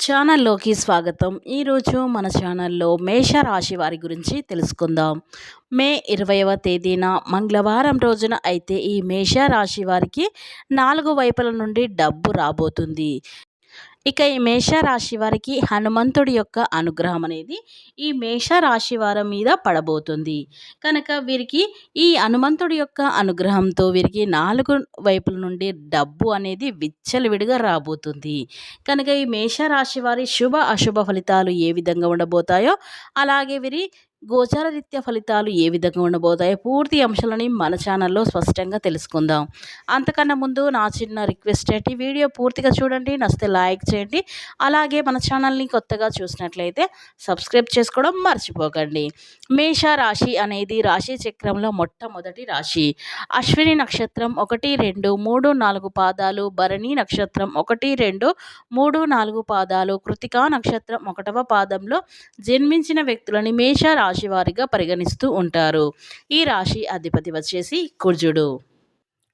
ఛానల్లోకి స్వాగతం. ఈరోజు మన ఛానల్లో మేషరాశి వారి గురించి తెలుసుకుందాం. మే ఇరవైవ తేదీన మంగళవారం రోజున అయితే ఈ మేషరాశి వారికి నాలుగు వైపుల నుండి డబ్బు రాబోతుంది. ఇక ఈ మేషరాశి వారికి హనుమంతుడి యొక్క అనుగ్రహం అనేది ఈ మేషరాశి వారి మీద పడబోతుంది. కనుక వీరికి ఈ హనుమంతుడి యొక్క అనుగ్రహంతో వీరికి నాలుగు వైపుల నుండి డబ్బు అనేది విచ్చలవిడిగా రాబోతుంది. కనుక ఈ మేషరాశి వారి శుభ అశుభ ఫలితాలు ఏ విధంగా ఉండబోతాయో అలాగే వీరి గోచారరీత్యా ఫలితాలు ఏ విధంగా ఉండబోతాయో పూర్తి అంశాలని మన ఛానల్లో స్పష్టంగా తెలుసుకుందాం. అంతకన్నా ముందు నా చిన్న రిక్వెస్ట్ ఏంటి? వీడియో పూర్తిగా చూడండి నచ్చితే లైక్ చేయండి. అలాగే మన ఛానల్ని కొత్తగా చూసినట్లయితే సబ్స్క్రైబ్ చేసుకోవడం మర్చిపోకండి. మేష రాశి అనేది రాశి చక్రంలో మొట్టమొదటి రాశి. అశ్విని నక్షత్రం ఒకటి రెండు మూడు నాలుగు పాదాలు. భరణి నక్షత్రం ఒకటి రెండు మూడు నాలుగు పాదాలు. కృతికా నక్షత్రం ఒకటవ పాదంలో జన్మించిన వ్యక్తులని మేష రాశి రాశి వారిగా పరిగణిస్తూ ఉంటారు. ఈ రాశి అధిపతి వచ్చేసి కుర్జుడు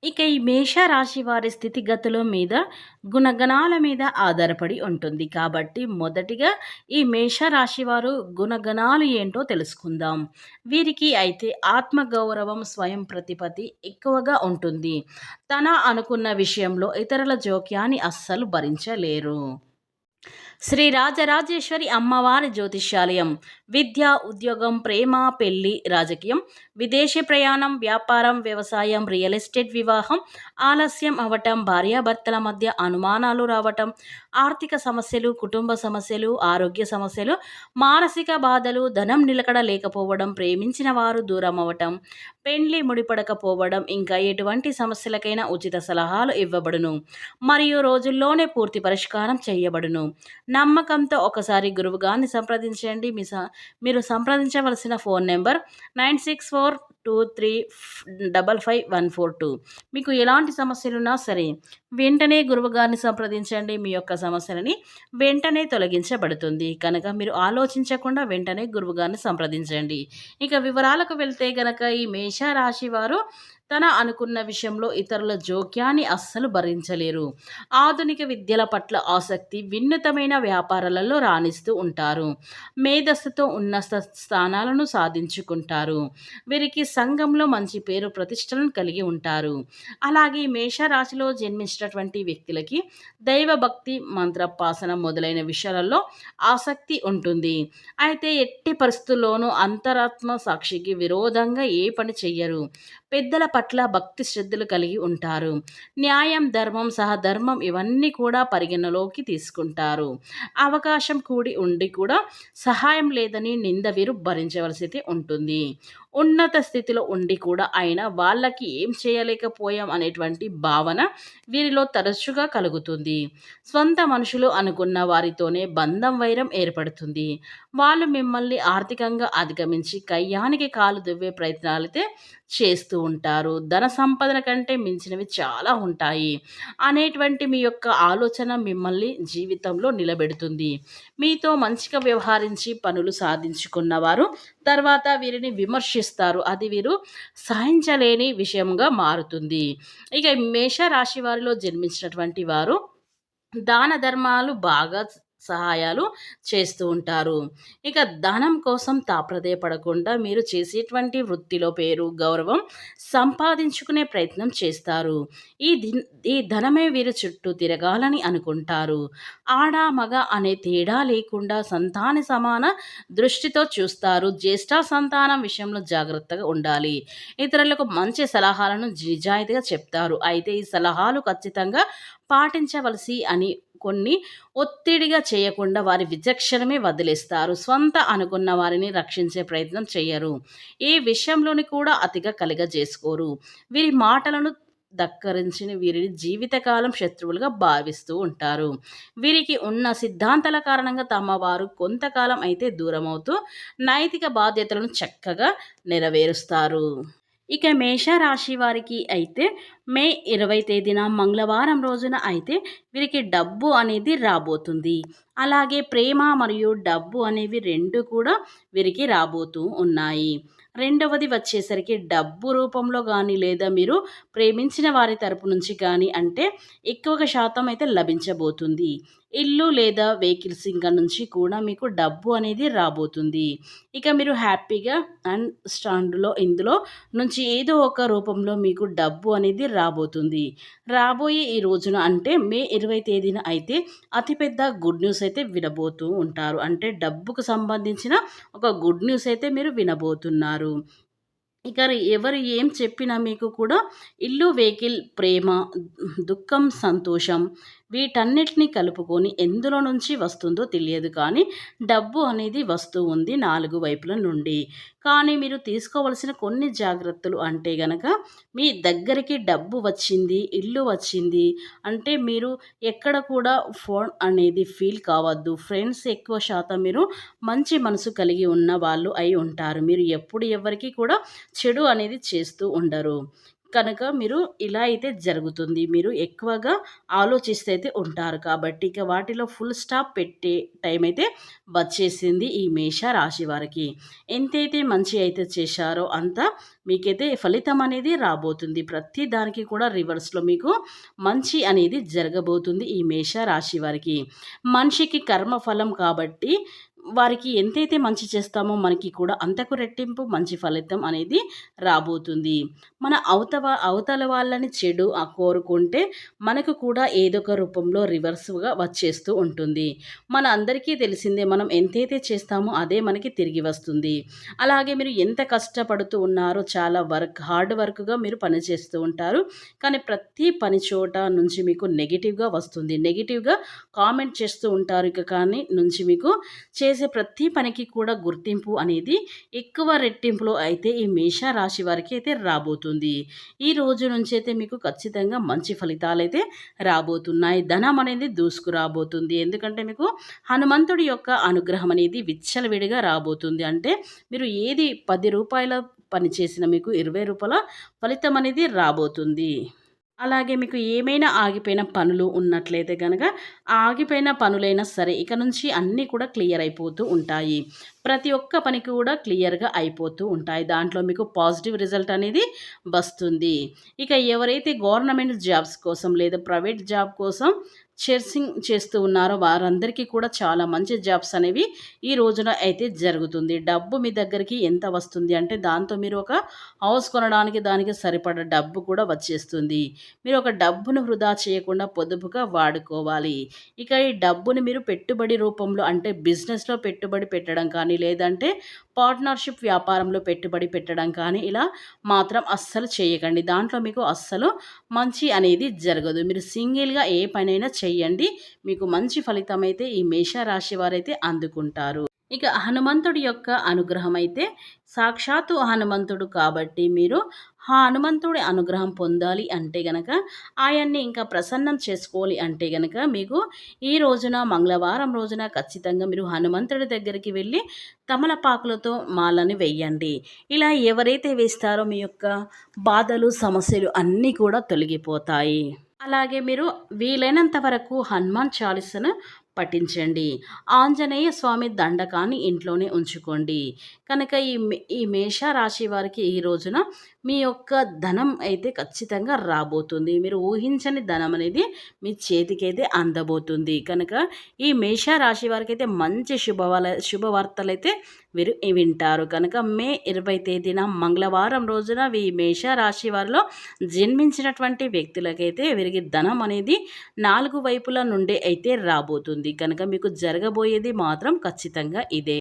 ఇక ఈ మేష రాశి వారి స్థితిగతుల మీద గుణగణాల మీద ఆధారపడి ఉంటుంది. కాబట్టి మొదటిగా ఈ మేష రాశి వారు గుణగణాలు ఏంటో తెలుసుకుందాం. వీరికి అయితే ఆత్మగౌరవం స్వయం ప్రతిపత్తి ఎక్కువగా ఉంటుంది. తన అనుకున్న విషయంలో ఇతరుల జోక్యాన్ని అస్సలు భరించలేరు. శ్రీ రాజరాజేశ్వరి అమ్మవారి జ్యోతిష్యాలయం. విద్య ఉద్యోగం ప్రేమ పెళ్ళి రాజకీయం విదేశీ ప్రయాణం వ్యాపారం వ్యవసాయం రియల్ ఎస్టేట్ వివాహం ఆలస్యం అవటం భార్యాభర్తల మధ్య అనుమానాలు రావటం ఆర్థిక సమస్యలు కుటుంబ సమస్యలు ఆరోగ్య సమస్యలు మానసిక బాధలు ధనం నిలకడ లేకపోవడం ప్రేమించిన వారు దూరం అవ్వటం పెండ్లి ముడిపడకపోవడం ఇంకా ఎటువంటి సమస్యలకైనా ఉచిత సలహాలు ఇవ్వబడును. మరియు రోజుల్లోనే పూర్తి పరిష్కారం చేయబడును. నమ్మకంతో ఒకసారి గురువుగారిని సంప్రదించండి. మీ మీరు సంప్రదించవలసిన phone number nine six four two three double five one four two. మీకు ఎలాంటి సమస్యలున్నా సరే వెంటనే గురువుగారిని సంప్రదించండి. మీ యొక్క సమస్యలని వెంటనే తొలగించబడుతుంది. కనుక మీరు ఆలోచించకుండా వెంటనే గురువుగారిని సంప్రదించండి. ఇక వివరాలకు వెళ్తే గనక ఈ మేషరాశి వారు తన అనుకున్న విషయంలో ఇతరుల జోక్యాన్ని అస్సలు భరించలేరు. ఆధునిక విద్యల పట్ల ఆసక్తి వినూతమైన వ్యాపారాలలో రాణిస్తూ ఉంటారు. మేధస్సుతో ఉన్నత స్థానాలను సాధించుకుంటారు. వీరికి సంఘంలో మంచి పేరు ప్రతిష్టలను కలిగి ఉంటారు. అలాగే మేషరాశిలో జన్మించినటువంటి వ్యక్తులకి దైవభక్తి మంత్రపాసన మొదలైన విషయాలలో ఆసక్తి ఉంటుంది. అయితే ఎట్టి పరిస్థితుల్లోనూ అంతరాత్మ సాక్షికి విరోధంగా ఏ పని చెయ్యరు. పెద్దల పట్ల భక్తి శ్రద్ధలు కలిగి ఉంటారు. న్యాయం ధర్మం సహధర్మం ఇవన్నీ కూడా పరిగణలోకి తీసుకుంటారు. అవకాశం కూడి ఉండి కూడా సహాయం లేదని నింద వీరు భరించవలసి ఉంటుంది. ఉన్నత స్థితిలో ఉండి కూడా ఆయన వాళ్ళకి ఏం చేయలేకపోయాం అనేటువంటి భావన వీరిలో తరచుగా కలుగుతుంది. స్వంత మనుషులు అనుకున్న వారితోనే బంధం వైరం ఏర్పడుతుంది. వాళ్ళు మిమ్మల్ని ఆర్థికంగా అధిగమించి కయ్యానికి కాలు దువ్వే ప్రయత్నాలైతే చేస్తూ ఉంటారు. ధన సంపదన కంటే మించినవి చాలా ఉంటాయి. అనేటువంటి మీ యొక్క ఆలోచన మిమ్మల్ని జీవితంలో నిలబెడుతుంది. మీతో మంచిగా వ్యవహరించి పనులు సాధించుకున్నవారు తర్వాత వీరిని విమర్శి విమర్శిస్తారు అది వీరు సహించలేని విషయంగా మారుతుంది. ఇక మేషరాశి వారిలో జన్మించినటువంటి వారు దాన ధర్మాలు బాగా సహాయాలు చేస్తూ ఉంటారు. ఇక ధనం కోసం తాప్రదేయపడకుండా మీరు చేసేటువంటి వృత్తిలో పేరు గౌరవం సంపాదించుకునే ప్రయత్నం చేస్తారు. ఈ ఈ ధనమే వీరు చుట్టూ తిరగాలని అనుకుంటారు. ఆడ మగ అనే తేడా లేకుండా సంతాన సమాన దృష్టితో చూస్తారు. జ్యేష్ఠ సంతానం విషయంలో జాగ్రత్తగా ఉండాలి. ఇతరులకు మంచి సలహాలను నిజాయితీగా చెప్తారు. అయితే ఈ సలహాలు ఖచ్చితంగా పాటించవలసి అని కొన్ని ఒత్తిడిగా చేయకుండా వారి విచక్షణమే వదిలేస్తారు. స్వంత అనుకున్న వారిని రక్షించే ప్రయత్నం చేయరు. ఏ విషయంలోని కూడా అతిగా కలుగజేసుకోరు. వీరి మాటలను ధక్కరించిన వీరిని జీవితకాలం శత్రువులుగా భావిస్తూ ఉంటారు. వీరికి ఉన్న సిద్ధాంతాల కారణంగా తమ వారు కొంతకాలం అయితే దూరమవుతూ నైతిక బాధ్యతలను చక్కగా నెరవేరుస్తారు. ఇక మేషరాశి వారికి అయితే మే ఇరవై తేదీన మంగళవారం రోజున అయితే వీరికి డబ్బు అనేది రాబోతుంది. అలాగే ప్రేమ మరియు డబ్బు అనేవి రెండు కూడా వీరికి రాబోతూ ఉన్నాయి. రెండవది వచ్చేసరికి డబ్బు రూపంలో కానీ లేదా మీరు ప్రేమించిన వారి తరపు నుంచి కానీ అంటే ఎక్కువగా శాతం అయితే లభించబోతుంది. ఇల్లు లేదా వెహికల్స్ ఇంకా నుంచి కూడా మీకు డబ్బు అనేది రాబోతుంది. ఇక మీరు హ్యాపీగా అండ్ స్టాండ్లో ఇందులో నుంచి ఏదో ఒక రూపంలో మీకు డబ్బు అనేది రాబోతుంది. రాబోయే ఈ రోజున అంటే మే ఇరవై తేదీన అయితే అతిపెద్ద గుడ్ న్యూస్ అయితే వినబోతూ ఉంటారు. అంటే డబ్బుకు సంబంధించిన ఒక గుడ్ న్యూస్ అయితే మీరు వినబోతున్నారు. ఇక ఎవరు ఏం చెప్పినా మీకు కూడా ఇల్లు వెహికల్ ప్రేమ దుఃఖం సంతోషం వీటన్నిటిని కలుపుకొని ఎందులో నుంచి వస్తుందో తెలియదు కానీ డబ్బు అనేది వస్తూ ఉంది నాలుగు వైపుల నుండి. కానీ మీరు తీసుకోవలసిన కొన్ని జాగ్రత్తలు అంటే గనక మీ దగ్గరికి డబ్బు వచ్చింది ఇల్లు వచ్చింది అంటే మీరు ఎక్కడ కూడా ఫోన్ అనేది ఫీల్ కావద్దు. ఫ్రెండ్స్ ఎక్కువ శాతం మీరు మంచి మనసు కలిగి ఉన్న వాళ్ళు అయి ఉంటారు. మీరు ఎప్పుడు ఎవరికి కూడా చెడు అనేది చేస్తూ ఉండరు. కనుక మీరు ఇలా అయితే జరుగుతుంది. మీరు ఎక్కువగా ఆలోచిస్తే అయితే ఉంటారు. కాబట్టి ఇక వాటిలో ఫుల్ స్టాప్ పెట్టే టైం అయితే వచ్చేసింది ఈ మేష రాశి వారికి. ఎంతైతే మంచి అయితే చేశారో అంత మీకైతే ఫలితం అనేది రాబోతుంది. ప్రతి దానికి కూడా రివర్స్లో మీకు మంచి అనేది జరగబోతుంది ఈ మేష రాశి వారికి. మనిషికి కర్మఫలం కాబట్టి వారికి ఎంతైతే మంచి చేస్తామో మనకి కూడా అంతకు రెట్టింపు మంచి ఫలితం అనేది రాబోతుంది. మన అవతవ అవతల వాళ్ళని చెడు కోరుకుంటే మనకు కూడా ఏదో ఒక రూపంలో రివర్స్గా వచ్చేస్తూ ఉంటుంది. మన అందరికీ తెలిసిందే మనం ఎంతైతే చేస్తామో అదే మనకి తిరిగి వస్తుంది. అలాగే మీరు ఎంత కష్టపడుతూ ఉన్నారో చాలా వర్క్ హార్డ్ వర్క్గా మీరు పని చేస్తూ ఉంటారు. కానీ ప్రతి పని చోట నుంచి మీకు నెగిటివ్గా వస్తుంది. నెగిటివ్గా కామెంట్ చేస్తూ ఉంటారు ఇక కానీ నుంచి మీకు చే చేసే ప్రతి పనికి కూడా గుర్తింపు అనేది ఎక్కువ రెట్టింపులో అయితే ఈ మేష రాశి వారికి అయితే రాబోతుంది. ఈ రోజు నుంచి అయితే మీకు ఖచ్చితంగా మంచి ఫలితాలు అయితే రాబోతున్నాయి. ధనం అనేది దూసుకురాబోతుంది ఎందుకంటే మీకు హనుమంతుడి యొక్క అనుగ్రహం అనేది విచ్చలవిడిగా రాబోతుంది. అంటే మీరు ఏది పది రూపాయల పని చేసిన మీకు ఇరవై రూపాయల ఫలితం అనేది రాబోతుంది. అలాగే మీకు ఏమైనా ఆగిపోయిన పనులు ఉన్నట్లయితే కనుక ఆగిపోయిన పనులైనా సరే ఇక నుంచి అన్నీ కూడా క్లియర్ అయిపోతూ ఉంటాయి. ప్రతి ఒక్క పని కూడా క్లియర్గా అయిపోతూ ఉంటాయి. దాంట్లో మీకు పాజిటివ్ రిజల్ట్ అనేది వస్తుంది. ఇక ఎవరైతే గవర్నమెంట్ జాబ్స్ కోసం లేదా ప్రైవేట్ జాబ్ కోసం చేర్సింగ్ చేస్తూ ఉన్నారో వారందరికీ కూడా చాలా మంచి జాబ్స్ అనేవి ఈ రోజున అయితే జరుగుతుంది. డబ్బు మీ దగ్గరికి ఎంత వస్తుంది అంటే దాంతో మీరు ఒక హౌస్ కొనడానికి దానికి సరిపడ డబ్బు కూడా వచ్చేస్తుంది. మీరు ఒక డబ్బును వృధా చేయకుండా పొదుపుగా వాడుకోవాలి. ఇక ఈ డబ్బుని మీరు పెట్టుబడి రూపంలో అంటే బిజినెస్లో పెట్టుబడి పెట్టడం కానీ లేదంటే పార్ట్నర్షిప్ వ్యాపారంలో పెట్టుబడి పెట్టడం కానీ ఇలా మాత్రం అస్సలు చేయకండి. దాంట్లో మీకు అస్సలు మంచి అనేది జరగదు. మీరు సింగిల్గా ఏ పనైనా చెయ్యండి మీకు మంచి ఫలితం అయితే ఈ మేషరాశి వారైతే అందుకుంటారు. ఇక హనుమంతుడి యొక్క అనుగ్రహం అయితే సాక్షాత్తు హనుమంతుడు కాబట్టి మీరు ఆ హనుమంతుడి అనుగ్రహం పొందాలి అంటే గనక ఆయన్ని ఇంకా ప్రసన్నం చేసుకోవాలి అంటే గనక మీకు ఈ రోజున మంగళవారం రోజున ఖచ్చితంగా మీరు హనుమంతుడి దగ్గరికి వెళ్ళి తమలపాకులతో మాలని వెయ్యండి ఇలా ఎవరైతే వేస్తారో మీ యొక్క బాధలు సమస్యలు అన్నీ కూడా తొలగిపోతాయి. అలాగే మీరు వీలైనంత వరకు హనుమాన్ చాలీసను పఠించండి. ఆంజనేయ స్వామి దండకాన్ని ఇంట్లోనే ఉంచుకోండి. కనుక ఈ ఈ మేష రాశి వారికి ఈ రోజున మీ యొక్క ధనం అయితే ఖచ్చితంగా రాబోతుంది. మీరు ఊహించని ధనం అనేది మీ చేతికైతే అందబోతుంది. కనుక ఈ మేష రాశి వారికి అయితే మంచి శుభవాల శుభవార్తలు అయితే వీరు వింటారు. కనుక మే ఇరవై తేదీన మంగళవారం రోజున ఈ మేష రాశి వారిలో జన్మించినటువంటి వ్యక్తులకైతే వీరికి ధనం అనేది నాలుగు వైపుల నుండి అయితే రాబోతుంది. కనుక మీకు జరగబోయేది మాత్రం ఖచ్చితంగా ఇదే.